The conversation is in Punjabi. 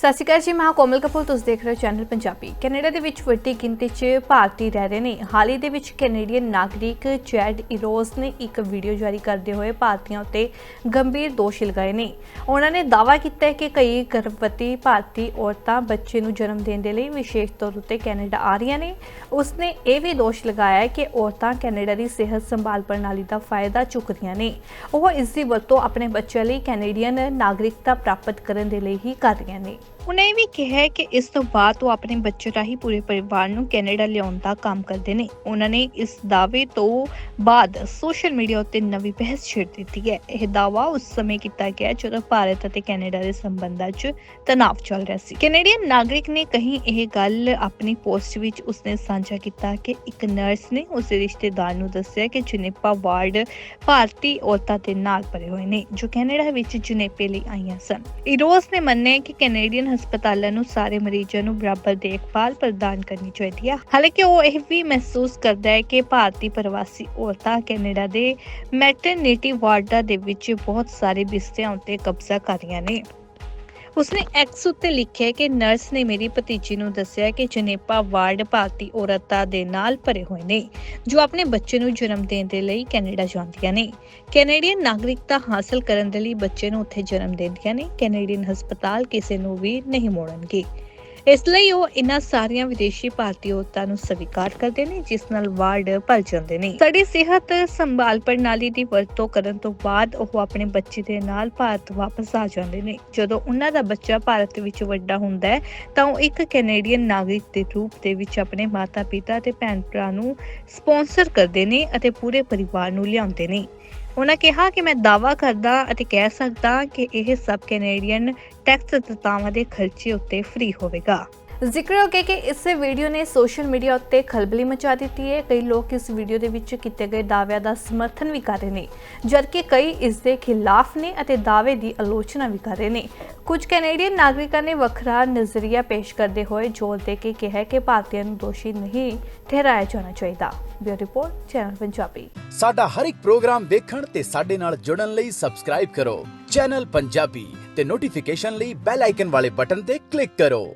ਸਤਿ ਸ਼੍ਰੀ ਅਕਾਲ ਜੀ, ਮੈਂ ਕੋਮਲ ਕਪੂਰ, ਤੁਸੀਂ ਦੇਖ ਰਹੇ ਹੋ ਚੈਨਲ ਪੰਜਾਬੀ। ਕੈਨੇਡਾ ਦੇ ਵਿੱਚ ਵੱਡੀ ਗਿਣਤੀ 'ਚ ਭਾਰਤੀ ਰਹਿ ਰਹੇ ਨੇ। ਹਾਲ ਹੀ ਦੇ ਵਿੱਚ ਕੈਨੇਡੀਅਨ ਨਾਗਰਿਕ ਜੈਡ ਇਰੋਜ਼ ਨੇ ਇੱਕ ਵੀਡੀਓ ਜਾਰੀ ਕਰਦੇ ਹੋਏ ਭਾਰਤੀਆਂ ਉੱਤੇ ਗੰਭੀਰ ਦੋਸ਼ ਲਗਾਏ ਨੇ। ਉਹਨਾਂ ਨੇ ਦਾਅਵਾ ਕੀਤਾ ਹੈ ਕਿ ਕਈ ਗਰਭਵਤੀ ਭਾਰਤੀ ਔਰਤਾਂ ਬੱਚੇ ਨੂੰ ਜਨਮ ਦੇਣ ਦੇ ਲਈ ਵਿਸ਼ੇਸ਼ ਤੌਰ ਉੱਤੇ ਕੈਨੇਡਾ ਆ ਰਹੀਆਂ ਨੇ। ਉਸਨੇ ਇਹ ਵੀ ਦੋਸ਼ ਲਗਾਇਆ ਹੈ ਕਿ ਔਰਤਾਂ ਕੈਨੇਡਾ ਦੀ ਸਿਹਤ ਸੰਭਾਲ ਪ੍ਰਣਾਲੀ ਦਾ ਫਾਇਦਾ ਚੁੱਕ ਰਹੀਆਂ ਨੇ। ਉਹ ਇਸ ਦੀ ਵਰਤੋਂ ਆਪਣੇ ਬੱਚਿਆਂ ਲਈ ਕੈਨੇਡੀਅਨ ਨਾਗਰਿਕਤਾ ਪ੍ਰਾਪਤ ਕਰਨ ਦੇ ਲਈ ਹੀ ਕਰ ਰਹੀਆਂ ਨੇ। ਉਹਨੇ ਇਹ ਵੀ ਕਿਹਾ ਕਿ ਇਸ ਤੋਂ ਬਾਅਦ ਉਹ ਆਪਣੇ ਬੱਚੇ ਰਾਹੀਂ ਪੂਰੇ ਪਰਿਵਾਰ ਨੂੰ ਕੈਨੇਡਾ ਲਿਆਉਣ ਦਾ ਕੰਮ ਕਰਦੇ ਨੇ। ਉਹਨਾਂ ਨੇ ਇਸ ਦਾਅਵੇ ਤੋਂ ਬਾਅਦ ਸੋਸ਼ਲ ਮੀਡੀਆ ਉੱਤੇ ਨਵੀਂ ਬਹਿਸ ਛੇੜ ਦਿੱਤੀ ਹੈ। ਇਹ ਦਾਅਵਾ ਉਸ ਸਮੇਂ ਕੀਤਾ ਗਿਆ ਜਦੋਂ ਭਾਰਤ ਅਤੇ ਕੈਨੇਡਾ ਦੇ ਸੰਬੰਧਾਂ 'ਚ ਤਣਾਅ ਚੱਲ ਰਿਹਾ ਸੀ। ਕੈਨੇਡੀਅਨ ਨਾਗਰਿਕ ਨੇ ਕਹੀ, ਇਹ ਗੱਲ ਆਪਣੀ ਪੋਸਟ ਵਿੱਚ ਉਸਨੇ ਸਾਂਝਾ ਕੀਤਾ ਕਿ ਇੱਕ ਨਰਸ ਨੇ ਉਸਦੇ ਰਿਸ਼ਤੇਦਾਰ ਨੂੰ ਦੱਸਿਆ ਕਿ ਜਨੇਪਾ ਵਾਰਡ ਭਾਰਤੀ ਔਰਤਾਂ ਦੇ ਨਾਲ ਭਰੇ ਹੋਏ ਨੇ, ਜੋ ਕੈਨੇਡਾ ਵਿੱਚ ਜੁਨੇਪੇ ਲਈ ਆਈਆਂ ਸਨ। ਇਰੋਸ ਨੇ ਮੰਨਿਆ ਕਿ ਕੈਨੇਡੀਅਨ ਹਸਪਤਾਲਾਂ ਨੂੰ ਸਾਰੇ ਮਰੀਜ਼ਾਂ ਨੂੰ ਬਰਾਬਰ ਦੇਖਭਾਲ ਪ੍ਰਦਾਨ ਕਰਨੀ ਚਾਹੀਦੀ ਹੈ ਹਾਲਾਂਕਿ ਉਹ ਇਹ ਵੀ ਮਹਿਸੂਸ ਕਰਦਾ ਹੈ ਕਿ ਭਾਰਤੀ ਪ੍ਰਵਾਸੀ ਔਰਤਾਂ ਕੈਨੇਡਾ ਦੇ ਮੈਟਰਨਿਟੀ ਵਾਰਡਾਂ ਦੇ ਵਿੱਚ ਬਹੁਤ ਸਾਰੇ ਬਿਸਤਰਿਆਂ ਉੱਤੇ ਕਬਜ਼ਾ ਕਰ ਰਹੀਆਂ ਨੇ। ਉਸਨੇ ਐਕਸ ਉੱਤੇ ਲਿਖਿਆ ਕਿ ਨਰਸ ਨੇ ਮੇਰੀ ਭਤੀਜੀ ਨੂੰ ਦੱਸਿਆ ਕਿ ਜਨੇਪਾ ਵਾਰਡ ਭਾਰਤੀ ਔਰਤਾਂ ਦੇ ਨਾਲ ਭਰੇ ਹੋਏ ਨੇ, ਜੋ ਆਪਣੇ ਬੱਚੇ ਨੂੰ ਜਨਮ ਦੇਣ ਦੇ ਲਈ ਕੈਨੇਡਾ ਜਾਂਦੀਆਂ ਨੇ। ਕੈਨੇਡੀਅਨ ਨਾਗਰਿਕਤਾ ਹਾਸਲ ਕਰਨ ਦੇ ਲਈ ਬੱਚੇ ਨੂੰ ਉੱਥੇ ਜਨਮ ਦਿੰਦੀਆਂ ਨੇ, ਕੈਨੇਡੀਅਨ ਹਸਪਤਾਲ ਕਿਸੇ ਨੂੰ ਵੀ ਨਹੀਂ ਮੋੜਨਗੇ। ਇਸ ਲਈ ਉਹ ਇਹਨਾਂ ਸਾਰੀਆਂ ਵਿਦੇਸ਼ੀ ਭਾਰਤੀ ਔਰਤਾਂ ਨੂੰ ਸਵੀਕਾਰ ਕਰਦੇ ਨੇ, ਜਿਸ ਨਾਲ ਵਾਰਡ ਭਰ ਜਾਂਦੇ ਨੇ। ਸਾਡੀ ਸਿਹਤ ਸੰਭਾਲ ਪ੍ਰਣਾਲੀ ਦੀ ਵਰਤੋਂ ਕਰਨ ਤੋਂ ਬਾਅਦ ਉਹ ਆਪਣੇ ਬੱਚੇ ਦੇ ਨਾਲ ਭਾਰਤ ਵਾਪਸ ਆ ਜਾਂਦੇ ਨੇ। ਜਦੋਂ ਉਹਨਾਂ ਦਾ ਬੱਚਾ ਭਾਰਤ ਵਿੱਚ ਵੱਡਾ ਹੁੰਦਾ ਹੈ, ਤਾਂ ਉਹ ਇੱਕ ਕੈਨੇਡੀਅਨ ਨਾਗਰਿਕ ਦੇ ਰੂਪ ਦੇ ਵਿੱਚ ਆਪਣੇ ਮਾਤਾ-ਪਿਤਾ ਤੇ ਭੈਣ-ਭਰਾ ਨੂੰ ਸਪਾਂਸਰ ਕਰਦੇ ਨੇ ਅਤੇ ਪੂਰੇ ਪਰਿਵਾਰ ਨੂੰ ਲਿਆਉਂਦੇ ਨੇ। ਉਹਨਾਂ ਕਿਹਾ ਕਿ ਮੈਂ ਦਾਅਵਾ ਕਰਦਾ ਅਤੇ ਕਹਿ ਸਕਦਾ ਕਿ ਇਹ ਸਭ ਕੈਨੇਡੀਅਨ ਟੈਕਸ ਦਤਾਵਾਂ ਦੇ ਖਰਚੇ ਉੱਤੇ ਫ੍ਰੀ ਹੋਵੇਗਾ। ਜ਼ਿਕਰ ਹੋ ਕਿ ਇਸ ਵੀਡੀਓ ਨੇ ਸੋਸ਼ਲ ਮੀਡੀਆ ਉੱਤੇ ਖਲਬਲੀ ਮਚਾ ਦਿੱਤੀ ਹੈ। ਕਈ ਲੋਕ ਇਸ ਵੀਡੀਓ ਦੇ ਵਿੱਚ ਕੀਤੇ ਗਏ ਦਾਅਵਿਆਂ ਦਾ ਸਮਰਥਨ ਵੀ ਕਰ ਰਹੇ ਨੇ, ਜਦਕਿ ਕਈ ਇਸ ਦੇ ਖਿਲਾਫ ਨੇ ਅਤੇ ਦਾਅਵੇ ਦੀ ਆਲੋਚਨਾ ਵੀ ਕਰ ਰਹੇ ਨੇ। ਕੁਝ ਕੈਨੇਡੀਅਨ ਨਾਗਰਿਕਾਂ ਨੇ ਵੱਖਰਾ ਨਜ਼ਰੀਆ ਪੇਸ਼ ਕਰਦੇ ਹੋਏ ਜ਼ੋਰ ਦੇ ਕੇ ਕਿਹਾ ਕਿ ਭਾਰਤੀਆਂ ਨੂੰ ਦੋਸ਼ੀ ਨਹੀਂ ਠਹਿਰਾਇਆ ਜਾਣਾ ਚਾਹੀਦਾ। Bureau report, channel Punjabi. ਸਾਡਾ ਹਰ ਇੱਕ ਪ੍ਰੋਗਰਾਮ ਦੇਖਣ ਤੇ ਸਾਡੇ ਨਾਲ ਜੁੜਨ ਲਈ ਸਬਸਕ੍ਰਾਈਬ ਕਰੋ। ਚੈਨਲ ਪੰਜਾਬੀ ਤੇ ਨੋਟੀਫਿਕੇਸ਼ਨ ਲਈ ਬੈਲ ਆਈਕਨ ਵਾਲੇ ਬਟਨ ਤੇ ਕਲਿੱਕ ਕਰੋ।